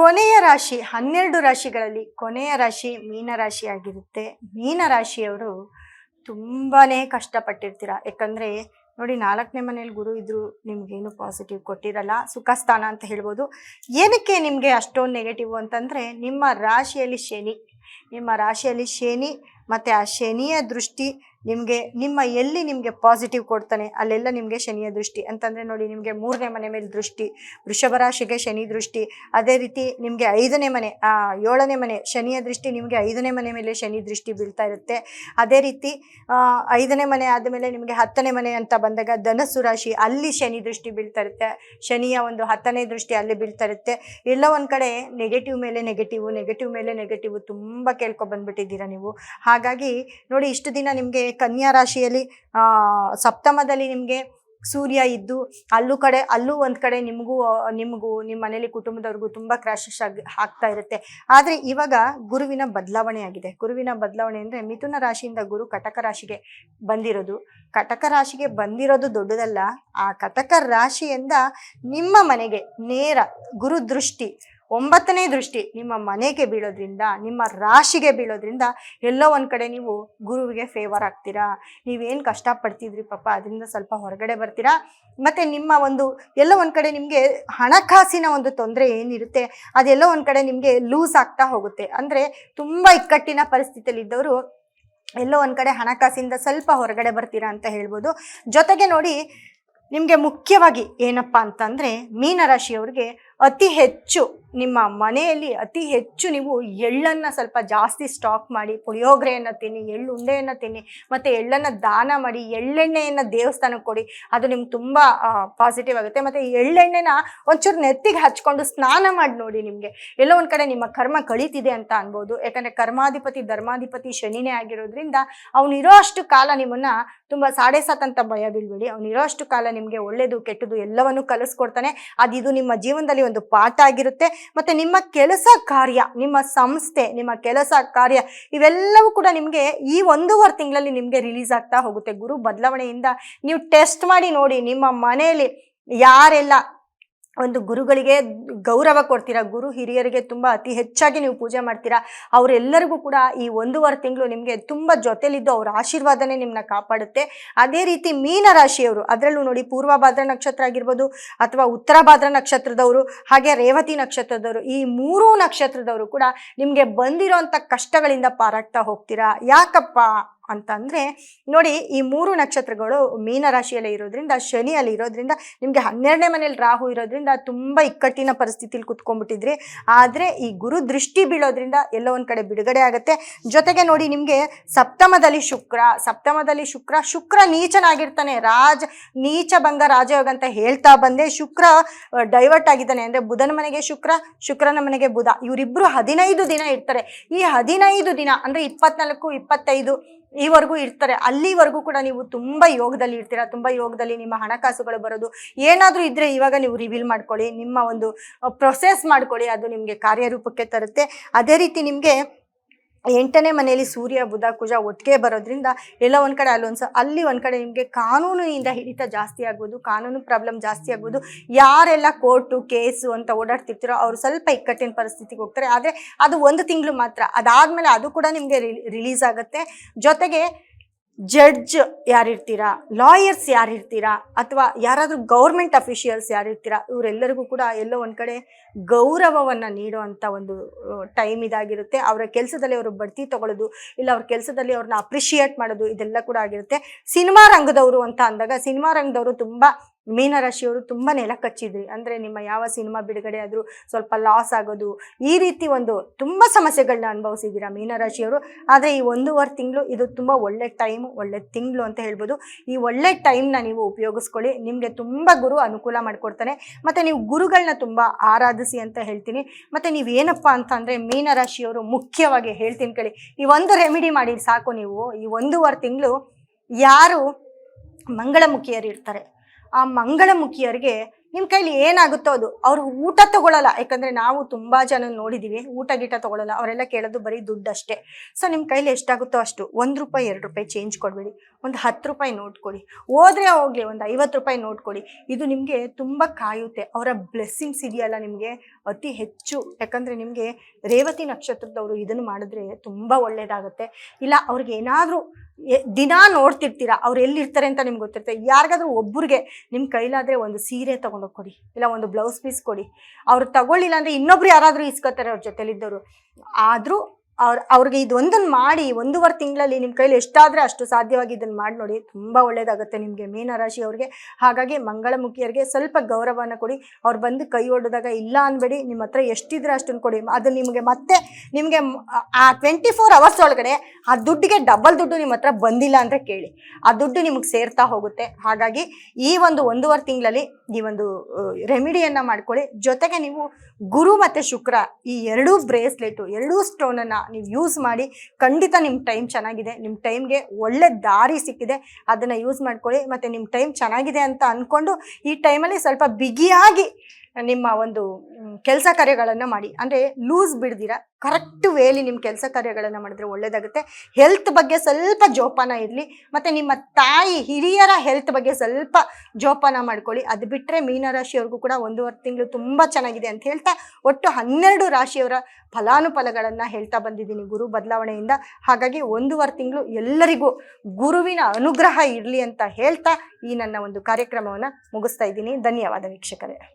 ಕೊನೆಯ ರಾಶಿ, ಹನ್ನೆರಡು ರಾಶಿಗಳಲ್ಲಿ ಕೊನೆಯ ರಾಶಿ ಮೀನರಾಶಿ ಆಗಿರುತ್ತೆ ಮೀನರಾಶಿಯವರು ತುಂಬಾ ಕಷ್ಟಪಟ್ಟಿರ್ತೀರ. ಯಾಕಂದರೆ ನೋಡಿ ನಾಲ್ಕನೇ ಮನೇಲಿ ಗುರು ಇದ್ದರೂ ನಿಮಗೇನು ಪಾಸಿಟಿವ್ ಕೊಟ್ಟಿರಲ್ಲ ಸುಖ ಸ್ಥಾನ ಅಂತ ಹೇಳ್ಬೋದು. ಏನಕ್ಕೆ ನಿಮಗೆ ಅಷ್ಟೊಂದು ನೆಗೆಟಿವ್ ಅಂತಂದರೆ ನಿಮ್ಮ ರಾಶಿಯಲ್ಲಿ ಶನಿ. ನಿಮ್ಮ ರಾಶಿಯಲ್ಲಿ ಶನಿ ಮತ್ತು ಆ ಶನಿಯ ದೃಷ್ಟಿ ನಿಮಗೆ, ನಿಮ್ಮ ಎಲ್ಲಿ ನಿಮಗೆ ಪಾಸಿಟಿವ್ ಕೊಡ್ತಾನೆ, ಅಲ್ಲೆಲ್ಲ ನಿಮಗೆ ಶನಿಯ ದೃಷ್ಟಿ. ಅಂತಂದರೆ ನೋಡಿ, ನಿಮಗೆ ಮೂರನೇ ಮನೆ ಮೇಲೆ ದೃಷ್ಟಿ, ವೃಷಭ ರಾಶಿಗೆ ಶನಿ ದೃಷ್ಟಿ. ಅದೇ ರೀತಿ ನಿಮಗೆ ಐದನೇ ಮನೆ ಏಳನೇ ಮನೆ, ಶನಿಯ ದೃಷ್ಟಿ ನಿಮಗೆ ಐದನೇ ಮನೆ ಮೇಲೆ ಶನಿ ದೃಷ್ಟಿ ಬೀಳ್ತಾ ಇರುತ್ತೆ. ಅದೇ ರೀತಿ ಐದನೇ ಮನೆ ಆದಮೇಲೆ ನಿಮಗೆ ಹತ್ತನೇ ಮನೆ ಅಂತ ಬಂದಾಗ ಧನಸ್ಸು ರಾಶಿ, ಅಲ್ಲಿ ಶನಿ ದೃಷ್ಟಿ ಬೀಳ್ತಾ ಇರುತ್ತೆ. ಶನಿಯ ಒಂದು ಹತ್ತನೇ ದೃಷ್ಟಿ ಅಲ್ಲಿ ಬೀಳ್ತಾ ಇರುತ್ತೆ. ಎಲ್ಲ ಒಂದು ಕಡೆ ನೆಗೆಟಿವ್ ಮೇಲೆ ನೆಗೆಟಿವ್ ನೆಗೆಟಿವ್ ಮೇಲೆ ನೆಗೆಟಿವ್ ತುಂಬ ಕೇಳ್ಕೊ ಬಂದ್ಬಿಟ್ಟಿದ್ದೀರಾ ನೀವು. ಹಾಗಾಗಿ ನೋಡಿ, ಇಷ್ಟು ದಿನ ನಿಮಗೆ ಕನ್ಯಾ ರಾಶಿಯಲ್ಲಿ ಸಪ್ತಮದಲ್ಲಿ ನಿಮಗೆ ಸೂರ್ಯ ಇದ್ದು, ಅಲ್ಲೂ ಕಡೆ, ಅಲ್ಲೂ ಒಂದು ಕಡೆ ನಿಮಗೂ ನಿಮಗೂ ನಿಮ್ಮ ಮನೇಲಿ ಕುಟುಂಬದವ್ರಿಗೂ ತುಂಬ ಕ್ರಾಶಸ್ ಆಗಿ, ಆಗ್ತಾ ಇರುತ್ತೆ. ಆದರೆ ಇವಾಗ ಗುರುವಿನ ಬದಲಾವಣೆ ಆಗಿದೆ. ಗುರುವಿನ ಬದಲಾವಣೆ ಅಂದರೆ ಮಿಥುನ ರಾಶಿಯಿಂದ ಗುರು ಕಟಕ ರಾಶಿಗೆ ಬಂದಿರೋದು. ಕಟಕ ರಾಶಿಗೆ ಬಂದಿರೋದು ದೊಡ್ಡದಲ್ಲ, ಆ ಕಟಕ ರಾಶಿಯಿಂದ ನಿಮ್ಮ ಮನೆಗೆ ನೇರ ಗುರು ದೃಷ್ಟಿ ಒಂಬತ್ತನೇ ದೃಷ್ಟಿ ನಿಮ್ಮ ಮನೆಗೆ ಬೀಳೋದ್ರಿಂದ, ನಿಮ್ಮ ರಾಶಿಗೆ ಬೀಳೋದ್ರಿಂದ ಎಲ್ಲೋ ಒಂದು ಕಡೆ ನೀವು ಗುರುವಿಗೆ ಫೇವರ್ ಆಗ್ತೀರಾ? ನೀವೇನು ಕಷ್ಟಪಡ್ತಿದ್ರಿ ಪಾಪ, ಅದರಿಂದ ಸ್ವಲ್ಪ ಹೊರಗಡೆ ಬರ್ತೀರಾ? ಮತ್ತು ನಿಮ್ಮ ಒಂದು ಎಲ್ಲೋ ಒಂದು ಕಡೆ ನಿಮಗೆ ಹಣಕಾಸಿನ ಒಂದು ತೊಂದರೆ ಏನಿರುತ್ತೆ, ಅದೆಲ್ಲೋ ಒಂದು ಕಡೆ ನಿಮಗೆ ಲೂಸ್ ಆಗ್ತಾ ಹೋಗುತ್ತೆ. ಅಂದರೆ ತುಂಬ ಇಕ್ಕಟ್ಟಿನ ಪರಿಸ್ಥಿತಿಯಲ್ಲಿ ಇದ್ದವರು ಎಲ್ಲೋ ಒಂದು ಕಡೆ ಹಣಕಾಸಿಂದ ಸ್ವಲ್ಪ ಹೊರಗಡೆ ಬರ್ತೀರಾ ಅಂತ ಹೇಳ್ಬೋದು. ಜೊತೆಗೆ ನೋಡಿ, ನಿಮಗೆ ಮುಖ್ಯವಾಗಿ ಏನಪ್ಪ ಅಂತಂದರೆ ಮೀನರಾಶಿಯವ್ರಿಗೆ ಅತಿ ಹೆಚ್ಚು ನಿಮ್ಮ ಮನೆಯಲ್ಲಿ ಅತಿ ಹೆಚ್ಚು ನೀವು ಎಳ್ಳನ್ನು ಸ್ವಲ್ಪ ಜಾಸ್ತಿ ಸ್ಟಾಕ್ ಮಾಡಿ, ಪುಳಿಯೋಗ್ರೆಯನ್ನು ತಿನ್ನಿ ಎಳ್ಳು ಉಂಡೆಯನ್ನು ತಿನ್ನಿ, ಮತ್ತು ಎಳ್ಳನ್ನು ದಾನ ಮಾಡಿ, ಎಳ್ಳೆಣ್ಣೆಯನ್ನು ದೇವಸ್ಥಾನಕ್ಕೆ ಕೊಡಿ, ಅದು ನಿಮ್ಗೆ ತುಂಬ ಪಾಸಿಟಿವ್ ಆಗುತ್ತೆ. ಮತ್ತು ಎಳ್ಳೆಣ್ಣೆನ ಒಂಚೂರು ನೆತ್ತಿಗೆ ಹಚ್ಕೊಂಡು ಸ್ನಾನ ಮಾಡಿ ನೋಡಿ ನಿಮಗೆ. ಎಲ್ಲೋ ಒಂದು ಕಡೆ ನಿಮ್ಮ ಕರ್ಮ ಕಳೀತಿದೆ ಅಂತ ಅನ್ಬೋದು. ಯಾಕಂದರೆ ಕರ್ಮಾಧಿಪತಿ, ಧರ್ಮಾಧಿಪತಿ ಶನಿನೇ ಆಗಿರೋದ್ರಿಂದ ಅವನಿರೋ ಅಷ್ಟು ಕಾಲ ನಿಮ್ಮನ್ನು ತುಂಬ ಸಾಡೆ ಸಾತಂತ ಭಯ ಬೀಳ್ಬೇಡಿ. ಅವನಿರೋ ಅಷ್ಟು ಕಾಲ ನಿಮಗೆ ಒಳ್ಳೇದು, ಕೆಟ್ಟದು ಎಲ್ಲವನ್ನೂ ಕಲಿಸ್ಕೊಡ್ತಾನೆ. ಅದು ಇದು ನಿಮ್ಮ ಜೀವನದಲ್ಲಿ ಒಂದು ಪಾಠ ಆಗಿರುತ್ತೆ. ಮತ್ತು ನಿಮ್ಮ ಕೆಲಸ ಕಾರ್ಯ, ನಿಮ್ಮ ಸಂಸ್ಥೆ, ನಿಮ್ಮ ಕೆಲಸ ಕಾರ್ಯ ಇವೆಲ್ಲವೂ ಕೂಡ ನಿಮಗೆ ಈ ಒಂದೂವರೆ ತಿಂಗಳಲ್ಲಿ ನಿಮಗೆ ರಿಲೀಸ್ ಆಗ್ತಾ ಹೋಗುತ್ತೆ. ಗುರು ಬದಲಾವಣೆಯಿಂದ ನೀವು ಟೆಸ್ಟ್ ಮಾಡಿ ನೋಡಿ ನಿಮ್ಮ ಮನೆಯಲ್ಲಿ ಯಾರೆಲ್ಲ ಒಂದು ಗುರುಗಳಿಗೆ ಗೌರವ ಕೊಡ್ತೀರಾ? ಗುರು ಹಿರಿಯರಿಗೆ ತುಂಬ ಅತಿ ಹೆಚ್ಚಾಗಿ ನೀವು ಪೂಜೆ ಮಾಡ್ತೀರಾ? ಅವರೆಲ್ಲರಿಗೂ ಕೂಡ ಈ ಒಂದೂವರೆ ತಿಂಗಳು ನಿಮಗೆ ತುಂಬ ಜೊತೆಲಿದ್ದು ಅವ್ರ ಆಶೀರ್ವಾದನೇ ನಿಮ್ಮನ್ನ ಕಾಪಾಡುತ್ತೆ. ಅದೇ ರೀತಿ ಮೀನ ರಾಶಿಯವರು, ಅದರಲ್ಲೂ ನೋಡಿ ಪೂರ್ವ ಭಾದ್ರ ನಕ್ಷತ್ರ ಆಗಿರ್ಬೋದು ಅಥವಾ ಉತ್ತರ ಭಾದ್ರ ನಕ್ಷತ್ರದವರು, ಹಾಗೆ ರೇವತಿ ನಕ್ಷತ್ರದವರು, ಈ ಮೂರೂ ನಕ್ಷತ್ರದವರು ಕೂಡ ನಿಮಗೆ ಬಂದಿರೋಂಥ ಕಷ್ಟಗಳಿಂದ ಪಾರಾಗ್ತಾ ಹೋಗ್ತೀರಾ? ಯಾಕಪ್ಪ? ಅಂತಂದರೆ, ನೋಡಿ ಈ ಮೂರು ನಕ್ಷತ್ರಗಳು ಮೀನರಾಶಿಯಲ್ಲೇ ಇರೋದ್ರಿಂದ, ಶನಿಯಲ್ಲಿ ಇರೋದ್ರಿಂದ, ನಿಮಗೆ ಹನ್ನೆರಡನೇ ಮನೇಲಿ ರಾಹು ಇರೋದ್ರಿಂದ ತುಂಬ ಇಕ್ಕಟ್ಟಿನ ಪರಿಸ್ಥಿತಿಲಿ ಕುತ್ಕೊಂಡ್ಬಿಟ್ಟಿದ್ರಿ. ಆದರೆ ಈ ಗುರು ದೃಷ್ಟಿ ಬೀಳೋದ್ರಿಂದ ಎಲ್ಲೋ ಒಂದು ಕಡೆ ಬಿಡುಗಡೆ ಆಗುತ್ತೆ. ಜೊತೆಗೆ ನೋಡಿ ನಿಮಗೆ ಸಪ್ತಮದಲ್ಲಿ ಶುಕ್ರ ಸಪ್ತಮದಲ್ಲಿ ಶುಕ್ರ ಶುಕ್ರ ನೀಚನಾಗಿರ್ತಾನೆ. ರಾಜ, ನೀಚ ಭಂಗ ರಾಜಯೋಗ ಅಂತ ಹೇಳ್ತಾ ಬಂದೆ. ಶುಕ್ರ ಡೈವರ್ಟ್ ಆಗಿದ್ದಾನೆ. ಅಂದರೆ ಬುಧನ ಮನೆಗೆ ಶುಕ್ರ, ಶುಕ್ರನ ಮನೆಗೆ ಬುಧ. ಇವರಿಬ್ಬರು ಹದಿನೈದು ದಿನ ಇರ್ತಾರೆ. ಈ ಹದಿನೈದು ದಿನ, ಅಂದರೆ ಇಪ್ಪತ್ನಾಲ್ಕು, ಇಪ್ಪತ್ತೈದು ಈವರೆಗೂ ಇರ್ತಾರೆ. ಅಲ್ಲಿವರೆಗೂ ಕೂಡ ನೀವು ತುಂಬ ಯೋಗದಲ್ಲಿ ಇರ್ತೀರಾ? ತುಂಬ ಯೋಗದಲ್ಲಿ ನಿಮ್ಮ ಹಣಕಾಸುಗಳು ಬರೋದು ಏನಾದರೂ ಇದ್ದರೆ ಇವಾಗ ನೀವು ರಿವೀಲ್ ಮಾಡ್ಕೊಳ್ಳಿ. ನಿಮ್ಮ ಒಂದು ಪ್ರೊಸೆಸ್ ಮಾಡ್ಕೊಳ್ಳಿ. ಅದು ನಿಮಗೆ ಕಾರ್ಯರೂಪಕ್ಕೆ ತರುತ್ತೆ. ಅದೇ ರೀತಿ ನಿಮಗೆ ಎಂಟನೇ ಮನೆಯಲ್ಲಿ ಸೂರ್ಯ, ಬುಧ, ಕುಜ ಒಟ್ಟಿಗೆ ಬರೋದ್ರಿಂದ ಎಲ್ಲ ಒಂದು ಕಡೆ ಅಲ್ಲೊಂದು ಅಲ್ಲಿ ಒಂದು ಕಡೆ ನಿಮಗೆ ಕಾನೂನಿನಿಂದ ಹಿಡಿತ ಜಾಸ್ತಿ ಆಗ್ಬೋದು ಕಾನೂನು ಪ್ರಾಬ್ಲಮ್ ಜಾಸ್ತಿ ಆಗ್ಬೋದು ಯಾರೆಲ್ಲ ಕೋರ್ಟು ಕೇಸು ಅಂತ ಓಡಾಡ್ತಿರ್ತೀರೋ ಅವರು ಸ್ವಲ್ಪ ಇಕ್ಕಟ್ಟಿನ ಪರಿಸ್ಥಿತಿಗೆ ಹೋಗ್ತಾರೆ. ಆದರೆ ಅದು ಒಂದು ತಿಂಗಳು ಮಾತ್ರ. ಅದಾದಮೇಲೆ ಅದು ಕೂಡ ನಿಮಗೆ ರಿಲೀಸ್ ಆಗುತ್ತೆ. ಜೊತೆಗೆ ಜಡ್ಜ್ ಯಾರಿರ್ತೀರಾ? ಲಾಯರ್ಸ್ ಯಾರಿರ್ತೀರಾ? ಅಥವಾ ಯಾರಾದರೂ ಗೌರ್ಮೆಂಟ್ ಅಫಿಷಿಯಲ್ಸ್ ಯಾರಿರ್ತೀರಾ? ಇವರೆಲ್ಲರಿಗೂ ಕೂಡ ಎಲ್ಲೋ ಒಂದು ಕಡೆ ಗೌರವವನ್ನು ನೀಡುವಂಥ ಒಂದು ಟೈಮ್ ಇದಾಗಿರುತ್ತೆ. ಅವರ ಕೆಲಸದಲ್ಲಿ ಅವರು ಬಡ್ತಿ ತಗೊಳ್ಳೋದು ಇಲ್ಲ ಅವ್ರ ಕೆಲಸದಲ್ಲಿ ಅವ್ರನ್ನ ಅಪ್ರಿಷಿಯೇಟ್ ಮಾಡೋದು, ಇದೆಲ್ಲ ಕೂಡ ಆಗಿರುತ್ತೆ. ಸಿನಿಮಾ ರಂಗದವರು ಅಂತ ಅಂದಾಗ, ಸಿನಿಮಾ ರಂಗದವರು ತುಂಬ ಮೀನರಾಶಿಯವರು ತುಂಬ ನೆಲ ಕಚ್ಚಿದ್ರಿ. ಅಂದರೆ ನಿಮ್ಮ ಯಾವ ಸಿನಿಮಾ ಬಿಡುಗಡೆ ಆದರೂ ಸ್ವಲ್ಪ ಲಾಸ್ ಆಗೋದು, ಈ ರೀತಿ ಒಂದು ತುಂಬ ಸಮಸ್ಯೆಗಳನ್ನ ಅನುಭವಿಸಿದ್ದೀರಾ ಮೀನರಾಶಿಯವರು ಆದರೆ ಈ ಒಂದೂವರೆ ತಿಂಗಳು ಇದು ತುಂಬ ಒಳ್ಳೆ ಟೈಮು ಒಳ್ಳೆ ತಿಂಗಳು ಅಂತ ಹೇಳ್ಬೋದು. ಈ ಒಳ್ಳೆ ಟೈಮ್ನ ನೀವು ಉಪಯೋಗಿಸ್ಕೊಳ್ಳಿ. ನಿಮಗೆ ತುಂಬ ಗುರು ಅನುಕೂಲ ಮಾಡಿಕೊಡ್ತಾನೆ. ಮತ್ತು ನೀವು ಗುರುಗಳನ್ನ ತುಂಬ ಆರಾಧಿಸಿ ಅಂತ ಹೇಳ್ತೀನಿ. ಮತ್ತು ನೀವು ಅಂತ ಅಂದರೆ ಮೀನರಾಶಿಯವರು ಮುಖ್ಯವಾಗಿ ಹೇಳ್ತೀನಿ ಕೇಳಿ. ಈ ಒಂದು ರೆಮಿಡಿ ಮಾಡಿ ಸಾಕು ನೀವು. ಈ ಒಂದೂವರೆ ತಿಂಗಳು ಯಾರು ಮಂಗಳಮುಖಿಯರು ಇರ್ತಾರೆ. ಆ ಮಂಗಳಮುಖಿಯರಿಗೆ ನಿಮ್ಮ ಕೈಲಿ ಏನಾಗುತ್ತೋ ಅದು. ಅವ್ರು ಊಟ ತಗೊಳ್ಳಲ್ಲ ಯಾಕಂದರೆ ನಾವು ತುಂಬ ಜನ ನೋಡಿದ್ದೀವಿ ಊಟ ಗೀಟ ತಗೊಳ್ಳಲ್ಲ ಅವರೆಲ್ಲ ಕೇಳೋದು ಬರೀ ದುಡ್ಡು ಅಷ್ಟೇ. ಸೊ ನಿಮ್ಮ ಕೈಲಿ ಎಷ್ಟಾಗುತ್ತೋ ಅಷ್ಟು. ಒಂದು ರೂಪಾಯಿ, ಎರಡು ರೂಪಾಯಿ ಚೇಂಜ್ ಕೊಡಬೇಡಿ. ಒಂದು ಹತ್ತು ರೂಪಾಯಿ ನೋಟ್ ಕೊಡಿ. ಹೋದ್ರೆ ಹೋಗ್ಲಿ, ಒಂದು ಐವತ್ತು ರೂಪಾಯಿ ನೋಟ್ ಕೊಡಿ. ಇದು ನಿಮಗೆ ತುಂಬ ಕಾಯುತ್ತೆ. ಅವರ ಬ್ಲೆಸ್ಸಿಂಗ್ಸ್ ಇದೆಯಲ್ಲ ನಿಮಗೆ? ಅತಿ ಹೆಚ್ಚು. ಯಾಕಂದರೆ ನಿಮಗೆ ರೇವತಿ ನಕ್ಷತ್ರದವರು ಇದನ್ನು ಮಾಡಿದ್ರೆ ತುಂಬ ಒಳ್ಳೆಯದಾಗುತ್ತೆ ಇಲ್ಲ, ಅವ್ರಿಗೆ ಏನಾದರೂ ದಿನ ನೋಡ್ತಿರ್ತೀರಾ, ಅವ್ರು ಎಲ್ಲಿರ್ತಾರೆ ಅಂತ ನಿಮ್ಗೆ ಗೊತ್ತಿರುತ್ತೆ. ಯಾರಿಗಾದ್ರೂ ಒಬ್ಬರಿಗೆ ನಿಮ್ಮ ಕೈಲಾದರೆ ಒಂದು ಸೀರೆ ತೊಗೊಂಡೋಗಿ ಕೊಡಿ, ಇಲ್ಲ ಒಂದು ಬ್ಲೌಸ್ ಪೀಸ್ ಕೊಡಿ. ಅವ್ರು ತಗೊಳ್ಳಿಲ್ಲ ಅಂದರೆ ಇನ್ನೊಬ್ರು ಯಾರಾದರೂ ಇಸ್ಕೋತಾರೆ ಅವ್ರ ಜೊತೆಲಿದ್ದವರು ಆದರೂ ಅವ್ರ, ಅವ್ರಿಗೆ ಇದೊಂದನ್ನು ಮಾಡಿ ಒಂದೂವರೆ ತಿಂಗಳಲ್ಲಿ ನಿಮ್ಮ ಕೈಲಿ ಎಷ್ಟಾದರೆ ಅಷ್ಟು ಸಾಧ್ಯವಾಗಿ ಇದನ್ನು ಮಾಡಿ ನೋಡಿ. ತುಂಬ ಒಳ್ಳೆಯದಾಗುತ್ತೆ ನಿಮಗೆ ಮೀನರಾಶಿ ಅವ್ರಿಗೆ. ಹಾಗಾಗಿ ಮಂಗಳಮುಖಿಯರಿಗೆ ಸ್ವಲ್ಪ ಗೌರವನ ಕೊಡಿ. ಅವ್ರು ಬಂದು ಕೈ ಹೊಡೆದಾಗ ಇಲ್ಲ ಅನ್ಬೇಡಿ. ನಿಮ್ಮ ಹತ್ರ ಎಷ್ಟಿದ್ರೆ ಅಷ್ಟನ್ನು ಕೊಡಿ. ಅದು ನಿಮಗೆ ಮತ್ತೆ ನಿಮಗೆ ಆ ಟ್ವೆಂಟಿ ಫೋರ್ ಅವರ್ಸ್ ಒಳಗಡೆ ಆ ದುಡ್ಡಿಗೆ ಡಬಲ್ ದುಡ್ಡು ನಿಮ್ಮ ಹತ್ರ ಬಂದಿಲ್ಲ ಅಂದರೆ ಕೇಳಿ. ಆ ದುಡ್ಡು ನಿಮಗೆ ಸೇರ್ತಾ ಹೋಗುತ್ತೆ. ಹಾಗಾಗಿ ಈ ಒಂದು ಒಂದೂವರೆ ತಿಂಗಳಲ್ಲಿ ಈ ಒಂದು ರೆಮಿಡಿಯನ್ನು ಮಾಡ್ಕೊಳ್ಳಿ. ಜೊತೆಗೆ ನೀವು ಗುರು ಮತ್ತು ಶುಕ್ರ ಈ ಎರಡೂ ಬ್ರೇಸ್ಲೆಟು ಎರಡೂ ಸ್ಟೋನನ್ನು ನೀವು ಯೂಸ್ ಮಾಡಿ ಖಂಡಿತ ನಿಮ್ಮ ಟೈಮ್ ಚೆನ್ನಾಗಿದೆ. ನಿಮ್ಮ ಟೈಮ್ಗೆ ಒಳ್ಳೆ ದಾರಿ ಸಿಕ್ಕಿದೆ. ಅದನ್ನು ಯೂಸ್ ಮಾಡ್ಕೊಳ್ಳಿ. ಮತ್ತು ನಿಮ್ಮ ಟೈಮ್ ಚೆನ್ನಾಗಿದೆ ಅಂತ ಅಂದ್ಕೊಂಡು ಈ ಟೈಮಲ್ಲಿ ಸ್ವಲ್ಪ ಬಿಗಿಯಾಗಿ ನಿಮ್ಮ ಒಂದು ಕೆಲಸ ಕಾರ್ಯಗಳನ್ನು ಮಾಡಿ. ಅಂದರೆ ಲೂಸ್ ಬಿಡ್ದಿರ? ಕರೆಕ್ಟ್ ವೇಲಿ ನಿಮ್ಮ ಕೆಲಸ ಕಾರ್ಯಗಳನ್ನು ಮಾಡಿದ್ರೆ ಒಳ್ಳೆಯದಾಗುತ್ತೆ ಹೆಲ್ತ್ ಬಗ್ಗೆ ಸ್ವಲ್ಪ ಜೋಪಾನ ಇರಲಿ, ಮತ್ತು ನಿಮ್ಮ ತಾಯಿ, ಹಿರಿಯರ ಹೆಲ್ತ್ ಬಗ್ಗೆ ಸ್ವಲ್ಪ ಜೋಪಾನ ಮಾಡ್ಕೊಳ್ಳಿ. ಅದು ಬಿಟ್ಟರೆ ಮೀನರಾಶಿಯವ್ರಿಗೂ ಕೂಡ ಒಂದೂವರೆ ತಿಂಗಳು ತುಂಬ ಚೆನ್ನಾಗಿದೆ ಅಂತ ಹೇಳ್ತಾ ಒಟ್ಟು ಹನ್ನೆರಡು ರಾಶಿಯವರ ಫಲಾನುಫಲಗಳನ್ನು ಹೇಳ್ತಾ ಬಂದಿದ್ದೀನಿ ಗುರು ಬದಲಾವಣೆಯಿಂದ. ಹಾಗಾಗಿ ಒಂದೂವರೆ ತಿಂಗಳು ಎಲ್ಲರಿಗೂ ಗುರುವಿನ ಅನುಗ್ರಹ ಇರಲಿ ಅಂತ ಹೇಳ್ತಾ ಈ ನನ್ನ ಒಂದು ಕಾರ್ಯಕ್ರಮವನ್ನು ಮುಗಿಸ್ತಾ ಇದ್ದೀನಿ. ಧನ್ಯವಾದ ವೀಕ್ಷಕರೇ.